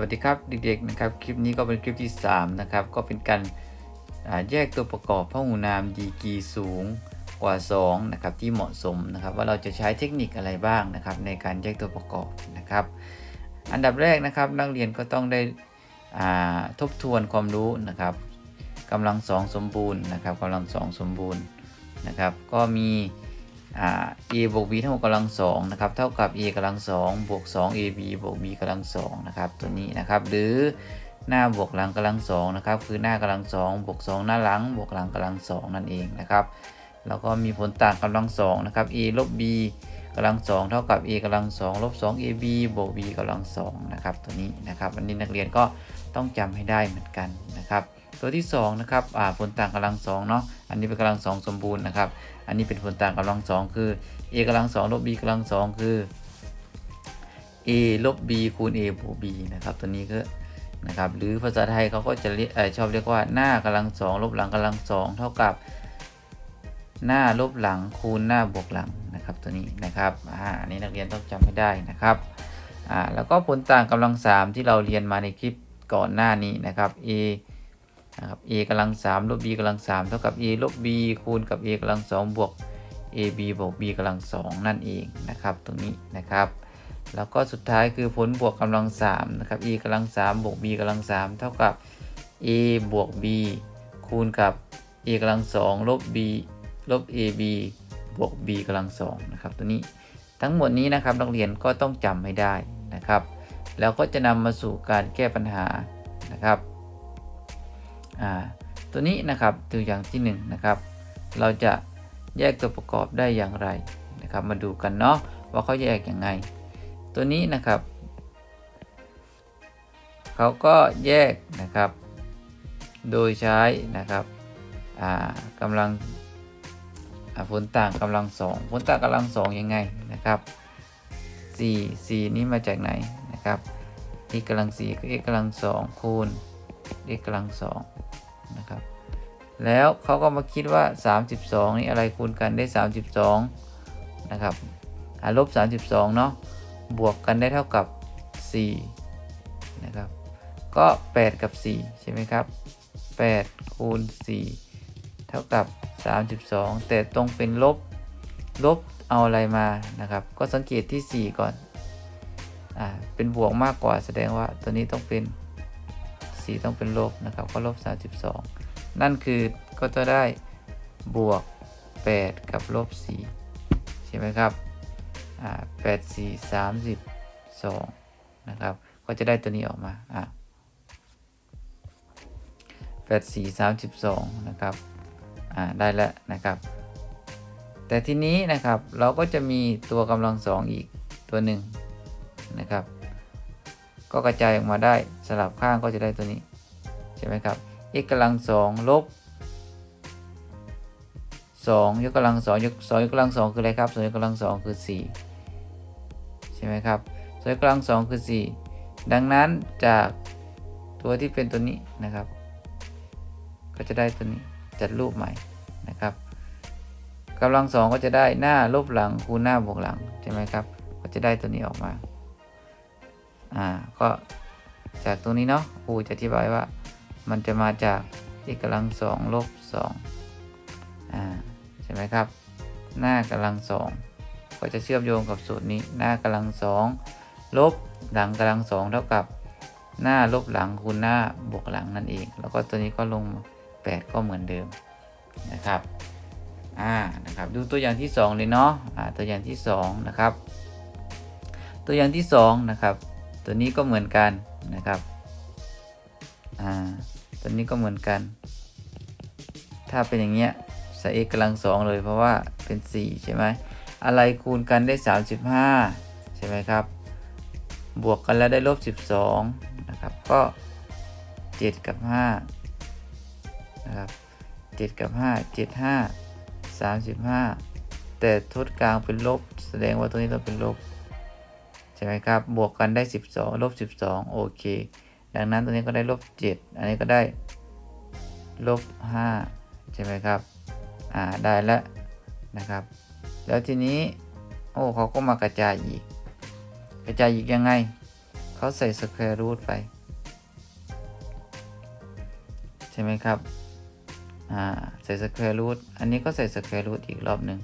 วัสดีครับเด็กๆนะครับคลิปนี้ก็เป็นคลิปที่ 3 นะครับ ก็เป็นการแยกตัวประกอบพหูนามดีกรีสูงกว่า2นะครับที่เหมาะสมนะครับ ว่าเราจะใช้เทคนิคอะไรบ้างนะครับ ในการแยกตัวประกอบนะครับ อันดับแรกนะครับนักเรียนก็ต้องได้ทบทวนความรู้นะครับกำลังสองสมบูรณ์นะครับกำลังสองสมบูรณ์นะครับ ก็มี อ่า a บวก b ทั้งหมดกำลังสองนะครับ เท่ากับ a กำลังสองบวก2 ab บวก b กำลังสองนะครับ ตัวนี้นะครับ หรือหน้าบวกหลังกำลังสองนะครับ คือหน้ากำลังสองบวก2 หน้าหลัง บวกหลังกำลังสองนั่นเองนะครับ แล้วก็มีผลต่างกำลังสองนะครับ a ลบ b กำลังสองเท่ากับ a กำลังสองลบ2 ab บวก b กำลังสองนะครับ ตัวนี้นะครับ อันนี้นักเรียนก็ต้องจำให้ได้เหมือนกันนะครับ ตัวที่2นะครับผลต่างกำลังสองเนาะ อันนี้เป็นกำลังสองสมบูรณ์นะครับ อันนี้เป็นผลต่างกำลังสองคือ a กำลังสองลบ b กำลังสองคือ a ลบ b คูณ a บวก b นะครับ ตัวนี้ก็นะครับหรือภาษาไทยเขาก็จะออชอบเรียกว่าหน้ากำลังสองลบหลังกำลังสองเท่ากับ หน้าลบหลังคูณหน้าบวกหลังนะครับตัวนี้นะครับอ่านี้นักเรียนต้องจำให้ได้นะครับอ่าแล้วก็ผลต่างกำลังสามที่เราเรียนมาในคลิปก่อนหน้านี้นะครับ a นะครับ a กำลัง3ลบ b กำลัง3เท่ากับ a ลบ b คูณกับ a กำลัง2บวก ab บวก b กำลัง2นั่นเองนะครับ ตรงนี้นะครับ แล้วก็สุดท้ายคือผลบวกกำลัง3นะครับ e กำลัง3บวก b กำลัง3เท่ากับ a บวก b คูณกับ a กำลัง2ลบ b ลบ ab บวก b กำลัง2นะครับ ตัวนี้ทั้งหมดนี้นะครับนักเรียนก็ต้องจำให้ได้นะครับ แล้วก็จะนำมาสู่การแก้ปัญหานะครับ ตัวนี้นะครับตัวอย่างที่1นงนะครับเราจะแยกตัวประกอบได้อย่างไรนะครับ มาดูกันเนาะว่าเขาแยกยังไง ตัวนี้นะครับเขาก็แยกนะครับ โดยใช้นะครับอ่ากำลังอ่าผลต่างกำลังสองผลต่างกำลังสองยังไงนะครับ4 4นี้มาจากไหนนะครับ x กำลัง4คือ x กำลังสองคูณ x กำลังสองนะครับ แล้วเขาก็มาคิดว่า 32 นี่อะไรคูณกันได้ 32 นะครับอ่าลบ 32 เนาะบวกกันได้เท่ากับ 4 นะครับ ก็ 8 กับ 4 ใช่ไหมครับ 8 คูณ 4 เท่ากับ 32 แต่ตรงเป็นลบ ลบเอาอะไรมานะครับ ก็สังเกตที่ 4 ก่อน อ่า เป็นบวกมากกว่าแสดงว่าตัวนี้ต้องเป็น 4 ต้องเป็นลบนะครับก็ลบ 32 นั่นคือก็จะได้บวก 8 กับลบ4ใช่ไหมครับอ่า8 4 32 นะครับ ก็จะได้ตัวนี้ออกมาอ่า8 4 32 นะครับอ่าได้แล้วนะครับ แต่ทีนี้นะครับเราก็จะมีตัวกำลังสองอีกตัวหนึ่งนะครับ ก็กระจายออกมาได้สลับข้างก็จะได้ตัวนี้ ใช่ไหมครับ x กำลังสองลบสองยกกำลังสองยกสองยกกำลังสองคืออะไรครับสองยกกำลังสองคือสี่ใช่ไหมครับสองยกกำลังสองคือสี่ดังนั้นจากตัวที่เป็นตัวนี้นะครับ ก็จะได้ตัวนี้จัดรูปใหม่นะครับกำลังสองก็จะได้หน้าลบหลังคูณหน้าบวกหลังใช่ไหมครับก็จะได้ตัวนี้ออกมา อ่าก็จากตรงนี้เนาะครูจะอธิบายว่า มันจะมาจาก x กำลังสองลบสองอ่าใช่ไหมครับ หน้ากำลังสองก็จะเชื่อมโยงกับสูตรนี้หน้ากำลังสองลบหลังกำลังสองเท่ากับหน้าลบหลังคูณหน้าบวกหลังนั่นเอง แล้วก็ตัวนี้ก็ลง 8 ก็เหมือนเดิมนะครับอ่านะครับดูตัวอย่างที่ 2 เลยเนาะอ่าตัวอย่างที่ 2 นะครับ ตัวอย่างที่ 2 นะครับ ตัวนี้ก็เหมือนกันนะครับอ่าตัวนี้ก็เหมือนกัน ถ้าเป็นอย่างเงี้ยใส่ x กำลังสองเลยเพราะว่าเป็น 4 ใช่ไหมอะไรคูณกันได้ 35 ใช่ไหมครับ บวกกันแล้วได้ลบ 12 นะครับ ก็ 7 กับ5นะครับ7กับ 5 7 5 35 แต่ทดกลางเป็นลบ แสดงว่าตัวนี้ต้องเป็นลบ ใช่ไหมครับ บวกกันได้ 12ลบ12 โอเค ดังนั้นตัวนี้ก็ได้ลบ7อันนี้ก็ได้ลบ5ใช่ไหมครับ อ่า ได้แล้วนะครับ แล้วทีนี้ โอ้เขาก็มากระจายอีก กระจายอีกยังไง เขาใส่สแควร์รูทไป ใช่ไหมครับ อ่า ใส่สแควร์รูทอันนี้ก็ใส่สแควร์รูทอีกรอบหนึ่ง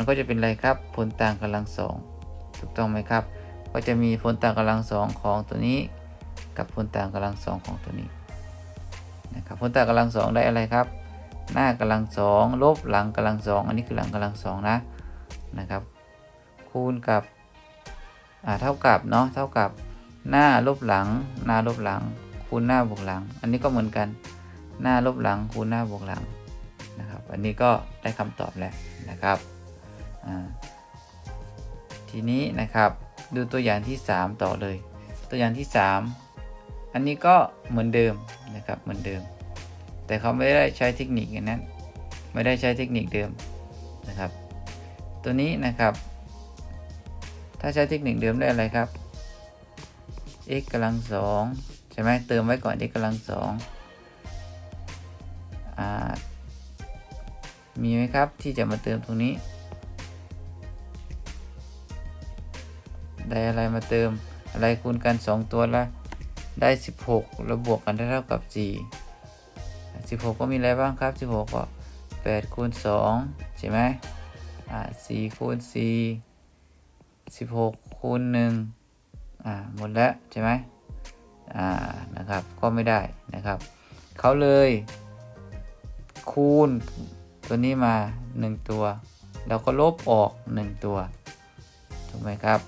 มันก็จะเป็นอะไรครับผลต่างกำลังสองถูกต้องไหมครับ ก็จะมีผลต่างกำลังสองของตัวนี้ กับผลต่างกำลังสองของตัวนี้นะครับผลต่างกำลังสองได้อะไรครับ หน้ากำลังสองลบหลังกำลังสองอันนี้คือหลังกำลังสองนะนะครับคูณกับอ่าเท่ากับเนาะเท่ากับหน้าลบหลัง หน้าลบหลัง คูณหน้าบวกหลัง อันนี้ก็เหมือนกันหน้าลบหลังคูณหน้าบวกหลังนะครับ อันนี้ก็ได้คำตอบแล้วนะครับ ทีนี้นะครับดูตัวอย่างที่ 3 ต่อเลย ตัวอย่างที่ 3 อันนี้ก็เหมือนเดิมนะครับเหมือนเดิม แต่เขาไม่ได้ใช้เทคนิคอย่างนั้นไม่ได้ใช้เทคนิคเดิมนะครับ ตัวนี้นะครับ ถ้าใช้เทคนิคเดิมได้อะไรครับ x กำลังสองใช่ไหมเติมไว้ก่อน x กำลังสองอ่ามีไหมครับที่จะมาเติมตรงนี้ ได้อะไรมาเติม อะไรคูณกัน 2 ตัวละได้ 16 แล้วบวกกันได้เท่ากับ 4 16 ก็มีอะไรบ้างครับ 16 ก็ 8 คูณ 2 ใช่ไหมอ่า4คูณ 4 16 คูณ 1 อ่า หมดแล้วใช่ไหมอ่า นะครับ ก็ไม่ได้นะครับ เขาเลย คูณตัวนี้มา 1 ตัว แล้วก็ลบออก 1 ตัว ถูกไหมครับ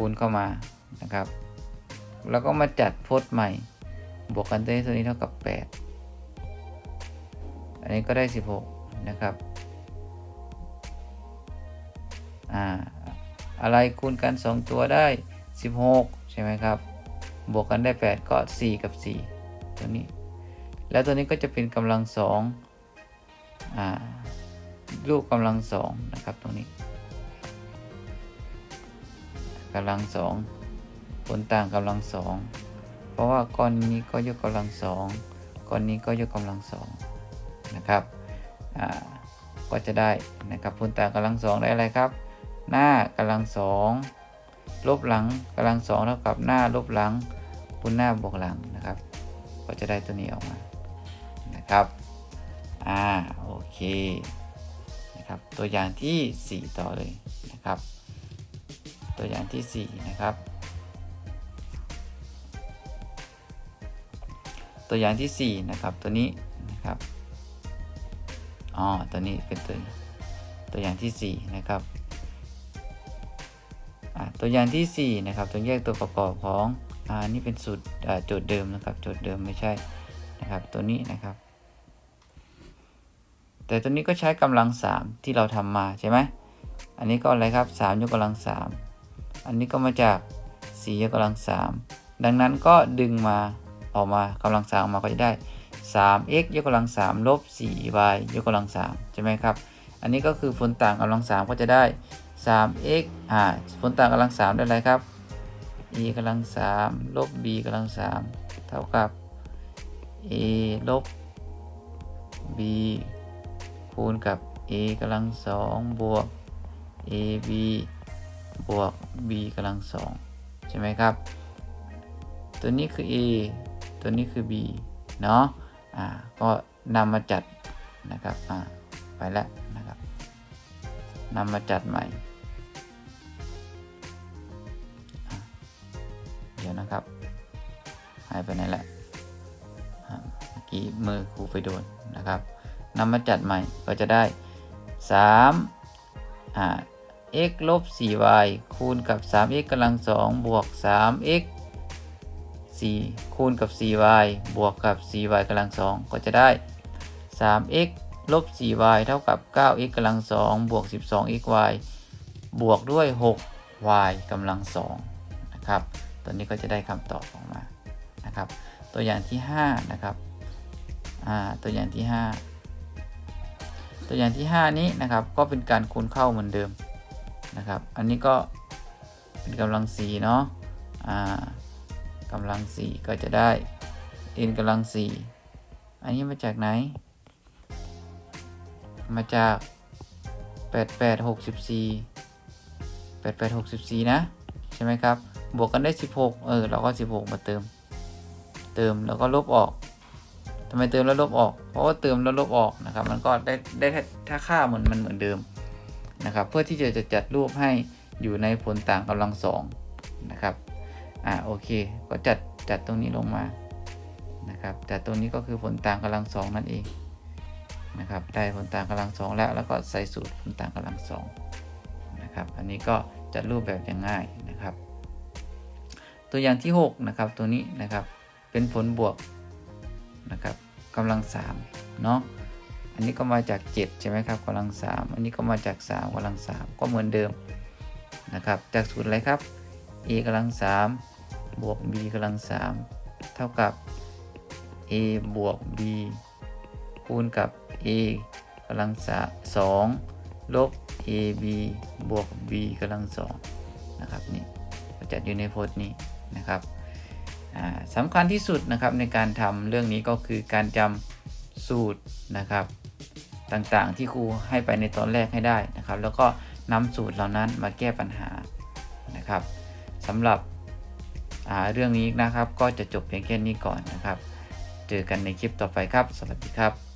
คูณเข้ามานะครับ แล้วก็มาจัดโพจน์ใหม่ บวกกันตัวนี้ตัวนี้เท่ากับ 8 อันนี้ก็ได้ 16 นะครับอ่าอะไรคูณกัน 2 ตัวได้ 16 ใช่ไหมครับ บวกกันได้ 8 ก็ 4 กับ 4 ตัวนี้ แล้วตัวนี้ก็จะเป็นกำลังสองอ่าลูกกำลังสองนะครับตรงนี้ กำลังสองผลต่างกำลังสองเพราะว่าก้อนนี้ก็ยกกำลังสองก้อนนี้ก็ยกกำลังสองนะครับก็จะได้นะครับผลต่างกำลังสองได้อะไรครับ หน้ากำลังสองลบหลังกำลังสองเท่ากับหน้าลบหลังคูณหน้าบวกหลังนะครับ ก็จะได้ตัวนี้ออกมานะครับอ่าโอเคนะครับตัวอย่างที่ 4 ต่อเลยนะครับ ตัวอย่างที่ 4 นะครับ ตัวอย่างที่ 4 นะครับ ตัวนี้นะครับอ๋อตัวนี้เป็นตัวตัวอย่างที่ 4 นะครับตัวอย่างที่ 4 นะครับตัวแยกตัวประกอบของอ่านี่เป็นสูตรโจทย์เดิมนะครับโจทย์เดิมไม่ใช่นะครับตัวนี้นะครับ แต่ตัวนี้ก็ใช้กำลัง 3 ที่เราทำมาใช่ไหมอันนี้ก็อะไรครับ 3 ยกกำลัง 3 อันนี้ก็มาจาก4ยกกำลัง 3 ดังนั้นก็ดึงมาออกมากำลัง3ออกมาก็จะได้ 3x ยกกำลัง3ลบ 4y ยกกำลัง3ใช่ไหมครับ อันนี้ก็คือผลต่างกำลัง 3 ก็จะได้ 3x อ่าผลต่างกำลัง 3 ได้อะไรครับ e กำลัง 3 ลบ b กำลัง 3 เท่ากับ a ลบ b คูณกับ a กำลัง2บวก ab บวก b กำลัง2ใช่ไหมครับ ตัวนี้คือ a ตัวนี้คือ b เนาะอ่าก็นำมาจัดนะครับอ่าไปแล้วนะครับนำมาจัดใหม่เดี๋ยวนะครับหายไปไหนแหละอะเมื่อกี้มือครูไปโดนนะครับนำมาจัดใหม่ก็จะได้3อ่า x ลบ 4y คูณกับ 3x กำลัง 2 บวก 3x 4 คูณกับ 4y บวกกับ 4y กำลัง 2 ก็จะได้ 3x ลบ 4y เท่ากับ 9x กำลัง 2 บวก 12xy บวกด้วย 6y กำลัง 2 นะครับ ตัวนี้ก็จะได้คำตอบออกมา นะครับ ตัวอย่างที่ 5 นะครับ ตัวอย่างที่ 5 ตัวอย่างที่ 5 นี้นะครับ ก็เป็นการคูณเข้าเหมือนเดิม นะครับ อันนี้ก็เป็นกำลัง4เนาะอ่ากำลัง4ก็จะได้ n กำลัง4อันนี้มาจากไหน มาจาก 8864 8864 นะ ใช่ไหมครับ บวกกันได้ 16 เออ เราก็ 16 มาเติม เติมแล้วก็ลบออกทำไมเติมแล้วลบออก เพราะว่าเติมแล้วลบออกนะครับ มันก็ได้ได้ถ้าค่าเหมือนมันเหมือนเดิม นะครับ เพื่อที่จะจะจัดรูปให้อยู่ในผลต่างกำลังสองนะครับ อ่าโอเค ก็จัดจัดตรงนี้ลงมานะครับจัดตรงนี้ก็คือผลต่างกำลังสองนั่นเองนะครับ ได้ผลต่างกำลังสองแล้ว แล้วก็ใส่สูตรผลต่างกำลังสองนะครับ อันนี้ก็จัดรูปแบบอย่างง่ายนะครับ ตัวอย่างที่6นะครับ ตัวนี้นะครับ เป็นผลบวกนะครับกำลัง3เนาะ อันนี้ก็มาจาก 7 ใช่ไหมครับกำลัง 3 อันนี้ก็มาจาก 3กำลัง 3 ก็เหมือนเดิมนะครับ จากสูตรอะไรครับ a กำลัง 3 บวก b กำลัง 3 เท่ากับ a บวก b คูณกับ a กำลัง2ลบ ab บวก b กำลัง2นะครับนี่จัดอยู่ในโพจน์นี้นะครับสำคัญที่สุดนะครับในการทำเรื่องนี้ก็คือการจำสูตรนะครับ ต่างๆ ที่ครูให้ไปในตอนแรกให้ได้นะครับ แล้วก็นำสูตรเหล่านั้นมาแก้ปัญหานะครับสำหรับเรื่องนี้นะครับ ก็จะจบเพียงแค่นี้ก่อนนะครับ เจอกันในคลิปต่อไปครับ สวัสดีครับ